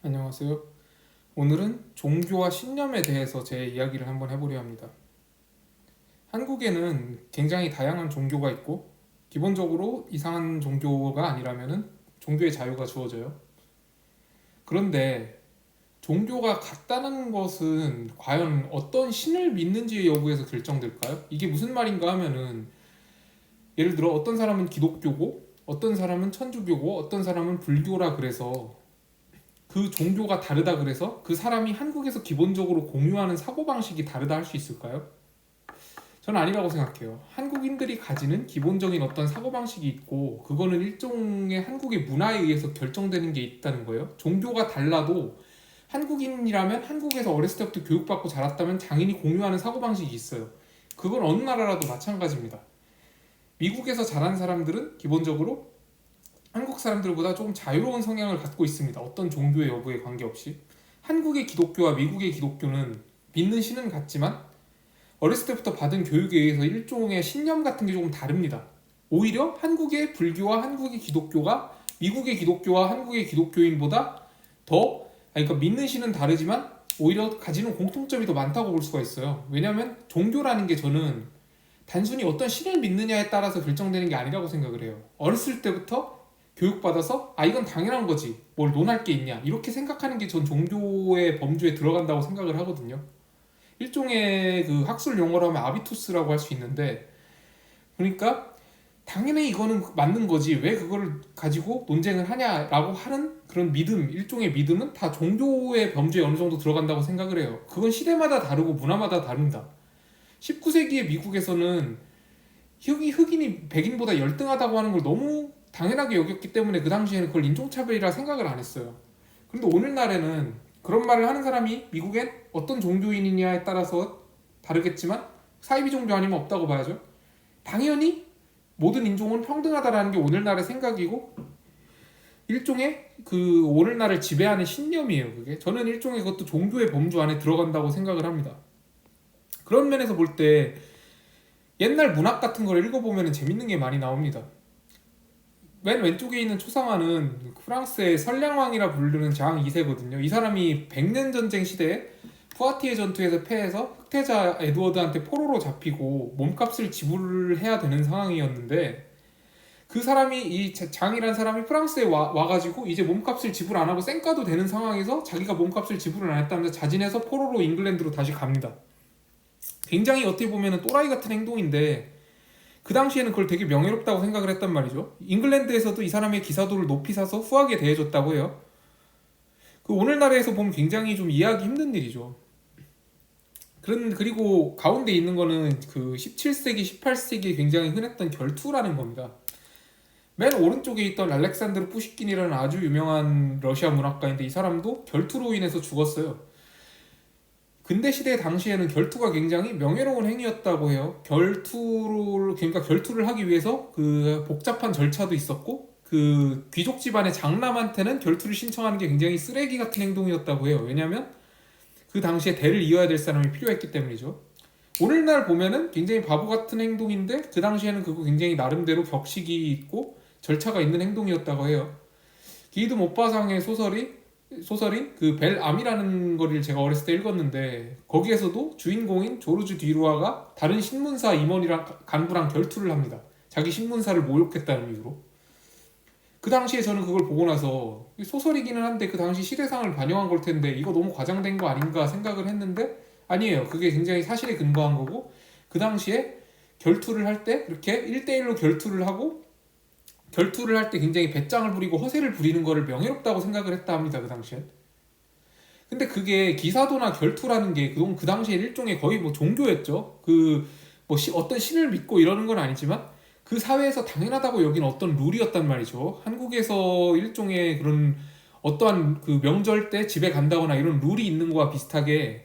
안녕하세요. 오늘은 종교와 신념에 대해서 제 이야기를 한번 해보려 합니다. 한국에는 굉장히 다양한 종교가 있고 기본적으로 이상한 종교가 아니라면은 종교의 자유가 주어져요. 그런데 종교가 같다는 것은 과연 어떤 신을 믿는지 여부에서 결정될까요? 이게 무슨 말인가 하면은 예를 들어 어떤 사람은 기독교고 어떤 사람은 천주교고 어떤 사람은 불교라 그래서 그 종교가 다르다 그래서 그 사람이 한국에서 기본적으로 공유하는 사고방식이 다르다 할 수 있을까요? 저는 아니라고 생각해요. 한국인들이 가지는 기본적인 어떤 사고방식이 있고 그거는 일종의 한국의 문화에 의해서 결정되는 게 있다는 거예요. 종교가 달라도 한국인이라면 한국에서 어렸을 때부터 교육받고 자랐다면 당연히 공유하는 사고방식이 있어요. 그건 어느 나라라도 마찬가지입니다. 미국에서 자란 사람들은 기본적으로 한국 사람들보다 조금 자유로운 성향을 갖고 있습니다. 어떤 종교의 여부에 관계없이. 한국의 기독교와 미국의 기독교는 믿는 신은 같지만 어렸을 때부터 받은 교육에 의해서 일종의 신념 같은 게 조금 다릅니다. 오히려 한국의 불교와 한국의 기독교가 미국의 기독교와 한국의 기독교인보다 더 그러니까 믿는 신은 다르지만 오히려 가지는 공통점이 더 많다고 볼 수가 있어요. 왜냐하면 종교라는 게 저는 단순히 어떤 신을 믿느냐에 따라서 결정되는 게 아니라고 생각을 해요. 어렸을 때부터 교육받아서 아 이건 당연한 거지 뭘 논할 게 있냐 이렇게 생각하는 게 전 종교의 범주에 들어간다고 생각을 하거든요. 일종의 그 학술 용어로 하면 아비투스라고 할 수 있는데 그러니까 당연히 이거는 맞는 거지 왜 그거를 가지고 논쟁을 하냐라고 하는 그런 믿음 일종의 믿음은 다 종교의 범주에 어느 정도 들어간다고 생각을 해요. 그건 시대마다 다르고 문화마다 다릅니다. 19세기의 미국에서는 흑인이 백인보다 열등하다고 하는 걸 너무 당연하게 여겼기 때문에 그 당시에는 그걸 인종차별이라 생각을 안 했어요. 그런데 오늘날에는 그런 말을 하는 사람이 미국엔 어떤 종교인이냐에 따라서 다르겠지만 사이비 종교 아니면 없다고 봐야죠. 당연히 모든 인종은 평등하다라는 게 오늘날의 생각이고 일종의 그 오늘날을 지배하는 신념이에요. 그게 저는 일종의 그것도 종교의 범주 안에 들어간다고 생각을 합니다. 그런 면에서 볼 때 옛날 문학 같은 걸 읽어보면 재밌는 게 많이 나옵니다. 맨 왼쪽에 있는 초상화는 프랑스의 선량왕이라 부르는 장 2세거든요. 이 사람이 백년 전쟁 시대에 푸아티에 전투에서 패해서 흑태자 에드워드한테 포로로 잡히고 몸값을 지불해야 되는 상황이었는데 그 사람이 이 장이란 사람이 프랑스에 와, 와가지고 이제 몸값을 지불 안 하고 쌩까도 되는 상황에서 자기가 몸값을 지불을 안 했다면서 자진해서 포로로 잉글랜드로 다시 갑니다. 굉장히 어떻게 보면 또라이 같은 행동인데 그 당시에는 그걸 되게 명예롭다고 생각을 했단 말이죠. 잉글랜드에서도 이 사람의 기사도를 높이 사서 후하게 대해줬다고 해요. 그 오늘날에서 보면 굉장히 좀 이해하기 힘든 일이죠. 그런 그리고 가운데 있는 거는 그 17세기, 18세기에 굉장히 흔했던 결투라는 겁니다. 맨 오른쪽에 있던 알렉산드르 푸시킨이라는 아주 유명한 러시아 문학가인데 이 사람도 결투로 인해서 죽었어요. 근대 시대 당시에는 결투가 굉장히 명예로운 행위였다고 해요. 결투를 그러니까 결투를 하기 위해서 그 복잡한 절차도 있었고 그 귀족 집안의 장남한테는 결투를 신청하는 게 굉장히 쓰레기 같은 행동이었다고 해요. 왜냐하면 그 당시에 대를 이어야 될 사람이 필요했기 때문이죠. 오늘날 보면은 굉장히 바보 같은 행동인데 그 당시에는 그거 굉장히 나름대로 격식이 있고 절차가 있는 행동이었다고 해요. 기드 모파상의 소설이 소설인 그 벨암이라는 거를 제가 어렸을 때 읽었는데 거기에서도 주인공인 조르주 디루아가 다른 신문사 임원이랑 간부랑 결투를 합니다. 자기 신문사를 모욕했다는 이유로. 그 당시에 저는 그걸 보고 나서 소설이기는 한데 그 당시 시대상을 반영한 걸 텐데 이거 너무 과장된 거 아닌가 생각을 했는데 아니에요. 그게 굉장히 사실에 근거한 거고 그 당시에 결투를 할때 이렇게 1대1로 결투를 하고 결투를 할 때 굉장히 배짱을 부리고 허세를 부리는 거를 명예롭다고 생각을 했다 합니다. 그 당시엔. 근데 그게 기사도나 결투라는 게 그동 그 당시에 일종의 거의 뭐 종교였죠. 그뭐 어떤 신을 믿고 이러는 건 아니지만 그 사회에서 당연하다고 여긴 어떤 룰이었단 말이죠. 한국에서 일종의 그런 어떠한 그 명절 때 집에 간다거나 이런 룰이 있는 거와 비슷하게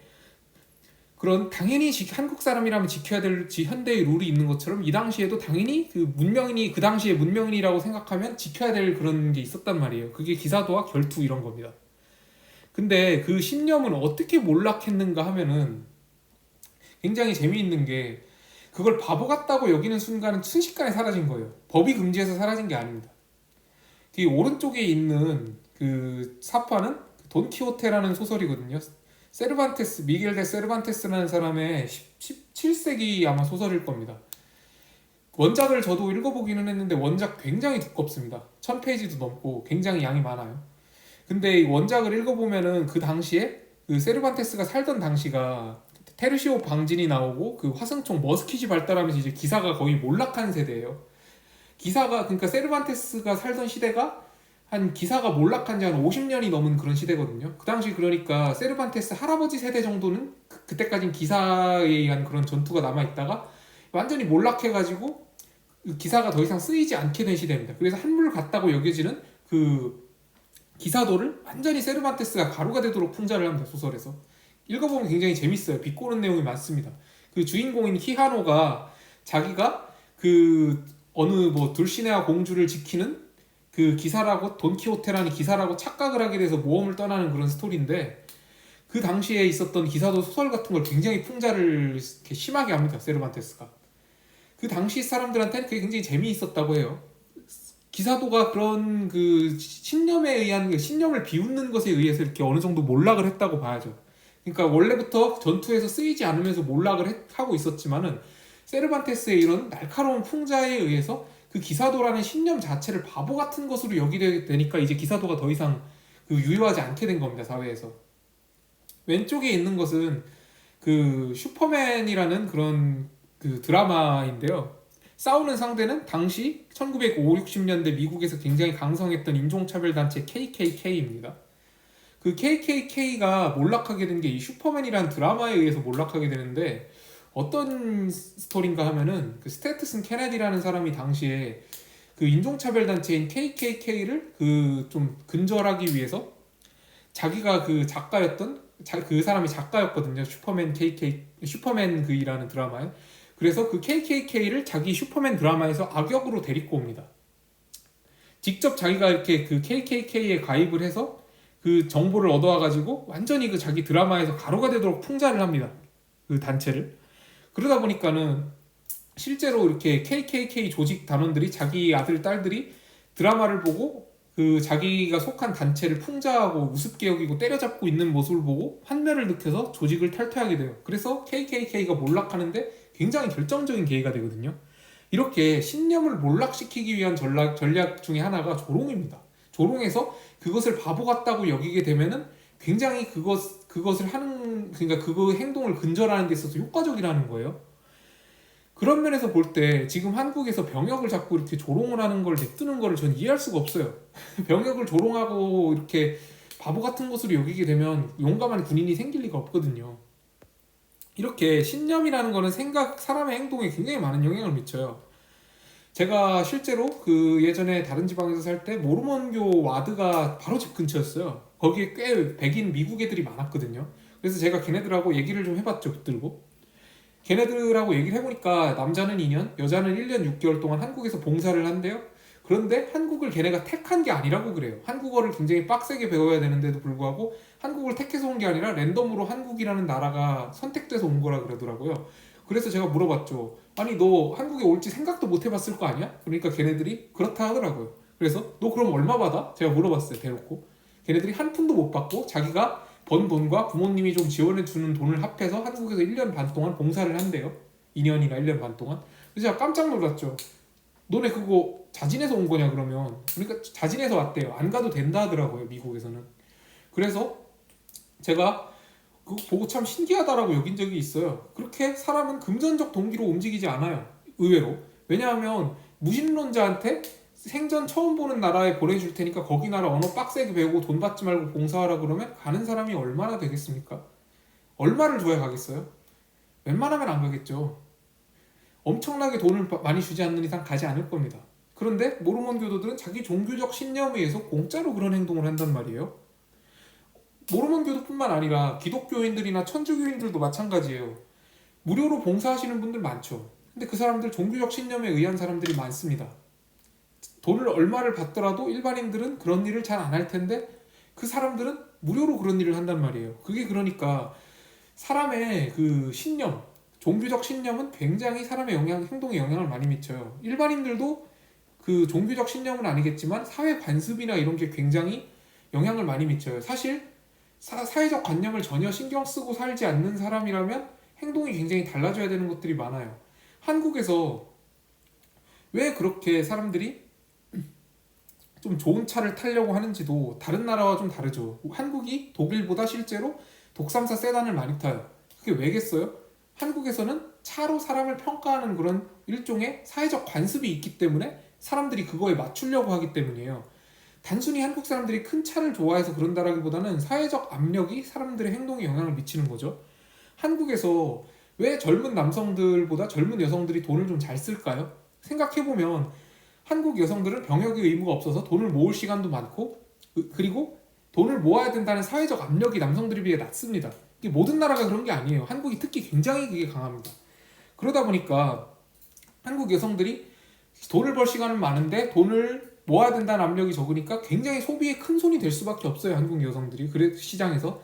그런 당연히 한국 사람이라면 지켜야 될 현대의 룰이 있는 것처럼 이 당시에도 당연히 그 문명인이 그 당시에 문명인이라고 생각하면 지켜야 될 그런 게 있었단 말이에요. 그게 기사도와 결투 이런 겁니다. 근데 그 신념은 어떻게 몰락했는가 하면은 굉장히 재미있는 게 그걸 바보 같다고 여기는 순간은 순식간에 사라진 거예요. 법이 금지해서 사라진 게 아닙니다. 그 오른쪽에 있는 그 사파는 돈키호테라는 소설이거든요. 세르반테스 미겔 데 세르반테스라는 사람의 17세기 아마 소설일 겁니다. 원작을 저도 읽어보기는 했는데 원작 굉장히 두껍습니다. 1000페이지도 넘고 굉장히 양이 많아요. 근데 이 원작을 읽어보면은 그 당시에 그 세르반테스가 살던 당시가 테르시오 방진이 나오고 그 화승총 머스킷이 발달하면서 이제 기사가 거의 몰락한 세대예요. 기사가 그러니까 세르반테스가 살던 시대가 한 기사가 몰락한 지 한 50년이 넘은 그런 시대거든요. 그 당시 그러니까 세르반테스 할아버지 세대 정도는 그, 그때까진 기사에 의한 그런 전투가 남아 있다가 완전히 몰락해가지고 그 기사가 더 이상 쓰이지 않게 된 시대입니다. 그래서 한물 같다고 여겨지는 그 기사도를 완전히 세르반테스가 가루가 되도록 풍자를 합니다 소설에서 읽어보면 굉장히 재밌어요. 비꼬는 내용이 많습니다. 그 주인공인 히하노가 자기가 그 어느 뭐 둘시네와 공주를 지키는 그 기사라고 돈키호테라는 기사라고 착각을 하게 돼서 모험을 떠나는 그런 스토리인데 그 당시에 있었던 기사도 소설 같은 걸 굉장히 풍자를 심하게 합니다 세르반테스가. 그 당시 사람들한테는 그게 굉장히 재미있었다고 해요. 기사도가 그런 그 신념에 의한 그 신념을 비웃는 것에 의해서 이렇게 어느 정도 몰락을 했다고 봐야죠. 그러니까 원래부터 전투에서 쓰이지 않으면서 몰락을 했- 하고 있었지만은 세르반테스의 이런 날카로운 풍자에 의해서 그 기사도라는 신념 자체를 바보 같은 것으로 여기게 되니까 이제 기사도가 더 이상 그 유효하지 않게 된 겁니다 사회에서. 왼쪽에 있는 것은 그 슈퍼맨이라는 그런 그 드라마인데요. 싸우는 상대는 당시 1950, 60년대 미국에서 굉장히 강성했던 인종차별 단체 KKK입니다. 그 KKK가 몰락하게 된 게 이 슈퍼맨이라는 드라마에 의해서 몰락하게 되는데 어떤 스토리인가 하면은 그 스테트슨 케네디라는 사람이 당시에 그 인종차별 단체인 KKK를 그 좀 근절하기 위해서 자기가 그 작가였던 자, 그 사람이 작가였거든요 슈퍼맨 KK 슈퍼맨 그이라는 드라마에 그래서 그 KKK를 자기 슈퍼맨 드라마에서 악역으로 데리고 옵니다. 직접 자기가 이렇게 그 KKK에 가입을 해서 그 정보를 얻어와 가지고 완전히 그 자기 드라마에서 가루가 되도록 풍자를 합니다. 그 단체를. 그러다 보니까는 실제로 이렇게 KKK 조직 단원들이 자기 아들 딸들이 드라마를 보고 그 자기가 속한 단체를 풍자하고 우습게 여기고 때려잡고 있는 모습을 보고 환멸을 느껴서 조직을 탈퇴하게 돼요. 그래서 KKK가 몰락하는데 굉장히 결정적인 계기가 되거든요. 이렇게 신념을 몰락시키기 위한 전략, 전략 중에 하나가 조롱입니다. 조롱해서 그것을 바보 같다고 여기게 되면은 굉장히 그것 그것을 하는 그러니까 그거 행동을 근절하는 데 있어서 효과적이라는 거예요. 그런 면에서 볼 때 지금 한국에서 병역을 자꾸 이렇게 조롱을 하는 걸 냅두는 거를 전 이해할 수가 없어요. 병역을 조롱하고 이렇게 바보 같은 것으로 여기게 되면 용감한 군인이 생길 리가 없거든요. 이렇게 신념이라는 거는 생각, 사람의 행동에 굉장히 많은 영향을 미쳐요. 제가 실제로 그 예전에 다른 지방에서 살 때 모르몬교 와드가 바로 집 근처였어요. 거기에 꽤 백인 미국 애들이 많았거든요. 그래서 제가 걔네들하고 얘기를 좀 해봤죠, 붙들고. 걔네들하고 얘기를 해보니까 남자는 2년, 여자는 1년 6개월 동안 한국에서 봉사를 한대요. 그런데 한국을 걔네가 택한 게 아니라고 그래요. 한국어를 굉장히 빡세게 배워야 되는데도 불구하고 한국을 택해서 온 게 아니라 랜덤으로 한국이라는 나라가 선택돼서 온 거라 그러더라고요. 그래서 제가 물어봤죠. 아니 너 한국에 올지 생각도 못 해봤을 거 아니야? 그러니까 걔네들이 그렇다 하더라고요. 그래서 너 그럼 얼마 받아? 제가 물어봤어요. 대놓고. 걔네들이 한 푼도 못 받고 자기가 번 돈과 부모님이 좀 지원해 주는 돈을 합해서 한국에서 1년 반 동안 봉사를 한대요. 2년이나 1년 반 동안. 그래서 제가 깜짝 놀랐죠. 너네 그거 자진해서 온 거냐 그러면 그러니까 자진해서 왔대요. 안 가도 된다 하더라고요. 미국에서는. 그래서 제가 그거 보고 참 신기하다라고 여긴 적이 있어요. 그렇게 사람은 금전적 동기로 움직이지 않아요. 의외로. 왜냐하면 무신론자한테 생전 처음 보는 나라에 보내줄 테니까 거기 나라 언어 빡세게 배우고 돈 받지 말고 봉사하라 그러면 가는 사람이 얼마나 되겠습니까? 얼마를 줘야 가겠어요? 웬만하면 안 가겠죠. 엄청나게 돈을 바- 많이 주지 않는 이상 가지 않을 겁니다. 그런데 모르몬 교도들은 자기 종교적 신념에 의해서 공짜로 그런 행동을 한단 말이에요. 모르몬 교도뿐만 아니라 기독교인들이나 천주교인들도 마찬가지예요. 무료로 봉사하시는 분들 많죠. 근데 그 사람들 종교적 신념에 의한 사람들이 많습니다. 돈을 얼마를 받더라도 일반인들은 그런 일을 잘 안 할 텐데 그 사람들은 무료로 그런 일을 한단 말이에요. 그게 그러니까 사람의 그 신념, 종교적 신념은 굉장히 사람의 영향, 행동에 영향을 많이 미쳐요. 일반인들도 그 종교적 신념은 아니겠지만 사회 관습이나 이런 게 굉장히 영향을 많이 미쳐요. 사실 사, 사회적 관념을 전혀 신경 쓰고 살지 않는 사람이라면 행동이 굉장히 달라져야 되는 것들이 많아요. 한국에서 왜 그렇게 사람들이 좀 좋은 차를 타려고 하는지도 다른 나라와 좀 다르죠. 한국이 독일보다 실제로 독삼사 세단을 많이 타요. 그게 왜겠어요? 한국에서는 차로 사람을 평가하는 그런 일종의 사회적 관습이 있기 때문에 사람들이 그거에 맞추려고 하기 때문이에요. 단순히 한국 사람들이 큰 차를 좋아해서 그런다라기보다는 사회적 압력이 사람들의 행동에 영향을 미치는 거죠. 한국에서 왜 젊은 남성들보다 젊은 여성들이 돈을 좀 잘 쓸까요? 생각해보면 한국 여성들은 병역의 의무가 없어서 돈을 모을 시간도 많고 그- 그리고 돈을 모아야 된다는 사회적 압력이 남성들에 비해 낮습니다. 이게 모든 나라가 그런 게 아니에요. 한국이 특히 굉장히 그게 강합니다. 그러다 보니까 한국 여성들이 돈을 벌 시간은 많은데 돈을 모아야 된다는 압력이 적으니까 굉장히 소비에 큰 손이 될 수밖에 없어요. 한국 여성들이 그래 시장에서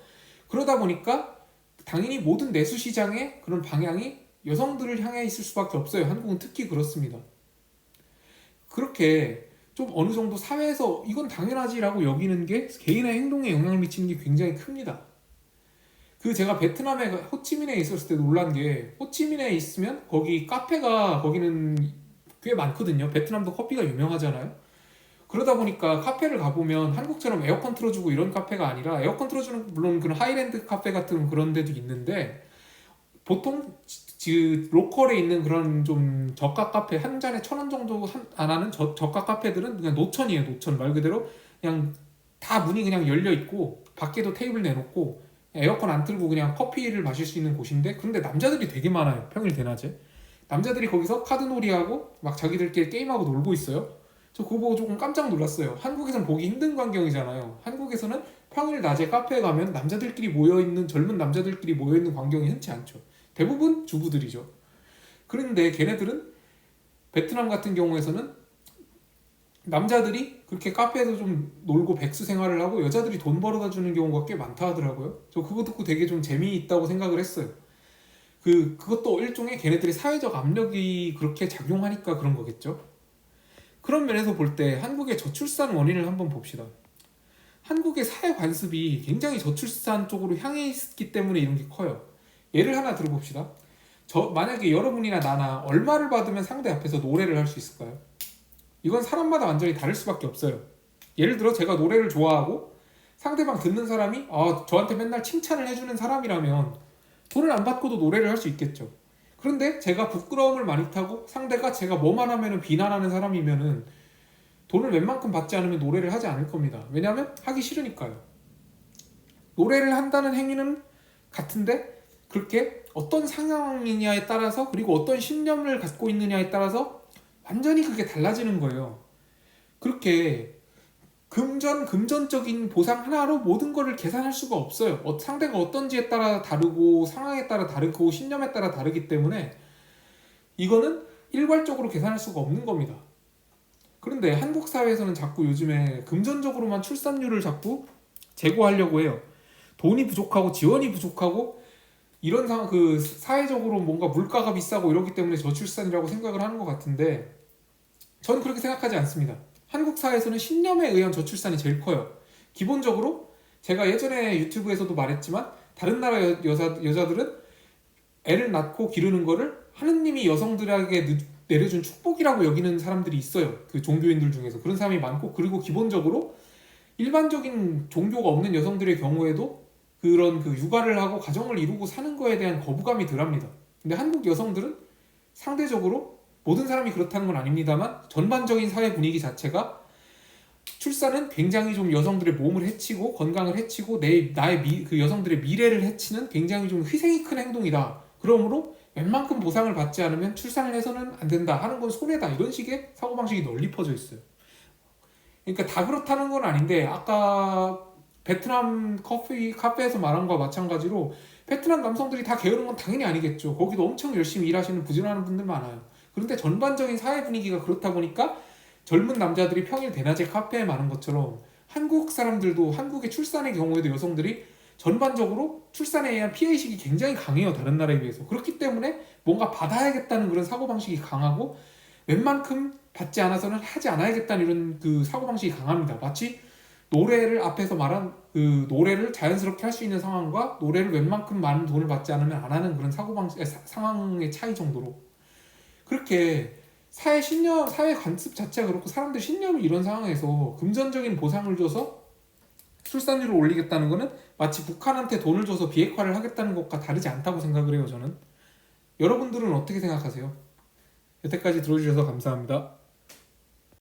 그러다 보니까 당연히 모든 내수 시장의 그런 방향이 여성들을 향해 있을 수밖에 없어요. 한국은 특히 그렇습니다. 그렇게 좀 어느 정도 사회에서 이건 당연하지라고 여기는 게 개인의 행동에 영향을 미치는 게 굉장히 큽니다. 그 제가 베트남에 호치민에 있었을 때 놀란 게 호치민에 있으면 거기 카페가 거기는 꽤 많거든요. 베트남도 커피가 유명하잖아요. 그러다 보니까 카페를 가보면 한국처럼 에어컨 틀어주고 이런 카페가 아니라 에어컨 틀어주는 물론 그런 하이랜드 카페 같은 그런 데도 있는데 보통 지 로컬에 있는 그런 좀 저가 카페 한 잔에 천 원 정도 한- 안 하는 저, 저가 카페들은 그냥 노천이에요 노천. 말 그대로 그냥 다 문이 그냥 열려 있고 밖에도 테이블 내놓고 에어컨 안 틀고 그냥 커피를 마실 수 있는 곳인데 그런데 남자들이 되게 많아요 평일 대낮에. 남자들이 거기서 카드놀이하고 막 자기들끼리 게임하고 놀고 있어요. 저 그거 보고 조금 깜짝 놀랐어요. 한국에서는 보기 힘든 광경이잖아요. 한국에서는 평일 낮에 카페에 가면 남자들끼리 모여있는 젊은 남자들끼리 모여있는 광경이 흔치 않죠 대부분 주부들이죠. 그런데 걔네들은 베트남 같은 경우에서는 남자들이 그렇게 카페에서 좀 놀고 백수 생활을 하고 여자들이 돈 벌어다 주는 경우가 꽤 많다 하더라고요. 저 그거 듣고 되게 좀 재미있다고 생각을 했어요. 그 그것도 일종의 걔네들의 사회적 압력이 그렇게 작용하니까 그런 거겠죠. 그런 면에서 볼 때 한국의 저출산 원인을 한번 봅시다. 한국의 사회 관습이 굉장히 저출산 쪽으로 향해 있기 때문에 이런 게 커요. 예를 하나 들어봅시다. 저 만약에 여러분이나 나나 얼마를 받으면 상대 앞에서 노래를 할 수 있을까요? 이건 사람마다 완전히 다를 수밖에 없어요. 예를 들어 제가 노래를 좋아하고 상대방 듣는 사람이 아 저한테 맨날 칭찬을 해주는 사람이라면 돈을 안 받고도 노래를 할 수 있겠죠. 그런데 제가 부끄러움을 많이 타고 상대가 제가 뭐만 하면은 비난하는 사람이면은 돈을 웬만큼 받지 않으면 노래를 하지 않을 겁니다. 왜냐하면 하기 싫으니까요. 노래를 한다는 행위는 같은데 그렇게 어떤 상황이냐에 따라서 그리고 어떤 신념을 갖고 있느냐에 따라서 완전히 그게 달라지는 거예요. 그렇게 금전 금전적인 보상 하나로 모든 거를 계산할 수가 없어요. 어, 상대가 어떤지에 따라 다르고 상황에 따라 다르고 신념에 따라 다르기 때문에 이거는 일괄적으로 계산할 수가 없는 겁니다. 그런데 한국 사회에서는 자꾸 요즘에 금전적으로만 출산율을 자꾸 제고하려고 해요. 돈이 부족하고 지원이 부족하고 이런 상황 그 사회적으로 뭔가 물가가 비싸고 이러기 때문에 저출산이라고 생각을 하는 것 같은데 저는 그렇게 생각하지 않습니다. 한국 사회에서는 신념에 의한 저출산이 제일 커요. 기본적으로 제가 예전에 유튜브에서도 말했지만 다른 나라 여, 여자 여자들은 애를 낳고 기르는 거를 하느님이 여성들에게 늦- 내려준 축복이라고 여기는 사람들이 있어요. 그 종교인들 중에서 그런 사람이 많고 그리고 기본적으로 일반적인 종교가 없는 여성들의 경우에도 그런 그 육아를 하고 가정을 이루고 사는 거에 대한 거부감이 덜합니다. 근데 한국 여성들은 상대적으로 모든 사람이 그렇다는 건 아닙니다만 전반적인 사회 분위기 자체가 출산은 굉장히 좀 여성들의 몸을 해치고 건강을 해치고 내 나의 미, 그 여성들의 미래를 해치는 굉장히 좀 희생이 큰 행동이다. 그러므로 웬만큼 보상을 받지 않으면 출산을 해서는 안 된다 하는 건 손해다 이런 식의 사고 방식이 널리 퍼져 있어요. 그러니까 다 그렇다는 건 아닌데 아까 베트남 커피 카페에서 말한 거와 마찬가지로 베트남 남성들이 다 게으른 건 당연히 아니겠죠. 거기도 엄청 열심히 일하시는 부지런한 분들 많아요. 그런데 전반적인 사회 분위기가 그렇다 보니까 젊은 남자들이 평일 대낮에 카페에 많은 것처럼 한국 사람들도 한국의 출산의 경우에도 여성들이 전반적으로 출산에 의한 피해 의식이 굉장히 강해요. 다른 나라에 비해서. 그렇기 때문에 뭔가 받아야겠다는 그런 사고 방식이 강하고 웬만큼 받지 않아서는 하지 않아야겠다는 이런 그 사고 방식이 강합니다. 마치 노래를 앞에서 말한 그 노래를 자연스럽게 할 수 있는 상황과 노래를 웬만큼 많은 돈을 받지 않으면 안 하는 그런 사고방식 사- 상황의 차이 정도로 그렇게 사회 신념 사회 관습 자체가 그렇고 사람들 신념이 이런 상황에서 금전적인 보상을 줘서 출산율을 올리겠다는 거는 마치 북한한테 돈을 줘서 비핵화를 하겠다는 것과 다르지 않다고 생각을 해요 저는 여러분들은 어떻게 생각하세요? 여태까지 들어주셔서 감사합니다.